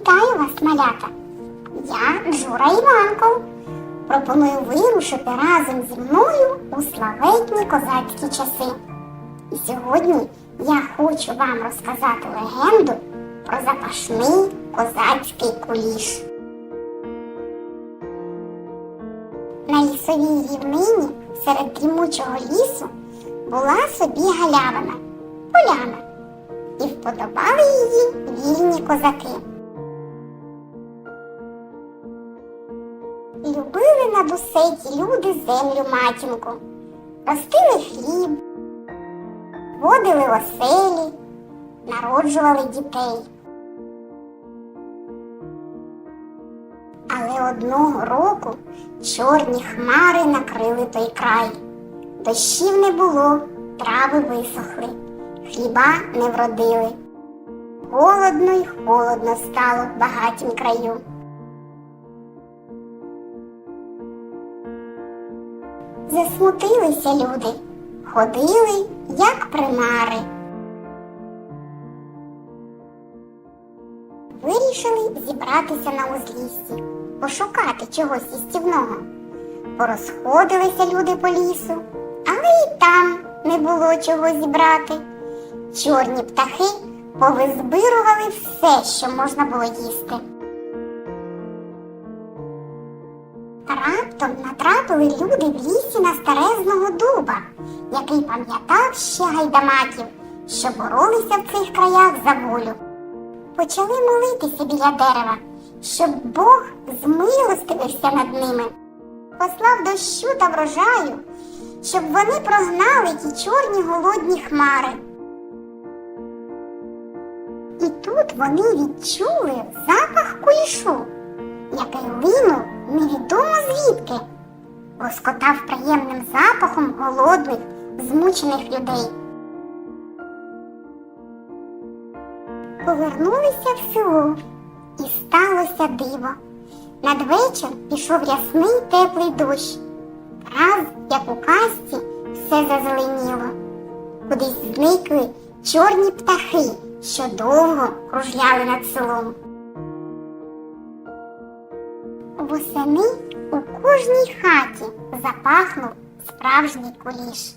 Вітаю вас, малята! Я Джура Іванко. Пропоную вирушити разом зі мною у славетні козацькі часи. І сьогодні я хочу вам розказати легенду про запашний козацький куліш. На лісовій рівнині серед дрімучого лісу була собі галявина, поляна, і вподобали її вільні козаки. Любили над усе ті люди землю матінку, ростили хліб, водили оселі, народжували дітей. Але одного року чорні хмари накрили той край. Дощів не було, трави висохли, хліба не вродили. Голодно й холодно стало в багатім краю. Засмутилися люди, ходили, як примари. Вирішили зібратися на узліссі, пошукати чогось їстівного. Порозходилися люди по лісу, але й там не було чого зібрати. Чорні птахи повизбирували все, що можна було їсти. Раптом натрапили люди в лісі на старезного дуба, який пам'ятав ще гайдамаків, що боролися в цих краях за волю. Почали молитися біля дерева, щоб Бог змилостивився над ними, послав дощу та врожаю, щоб вони прогнали ті чорні голодні хмари. І тут вони відчули запах кулішу, який линув невідомо звідки, лоскотав приємним запахом голодних, змучених людей. Повернулися в село, і сталося диво. Надвечір пішов ясний теплий дощ. Раз, як у казці, все зазеленіло. Кудись зникли чорні птахи, що довго кружляли над селом. Восени у кожній хаті запахнув справжній куліш.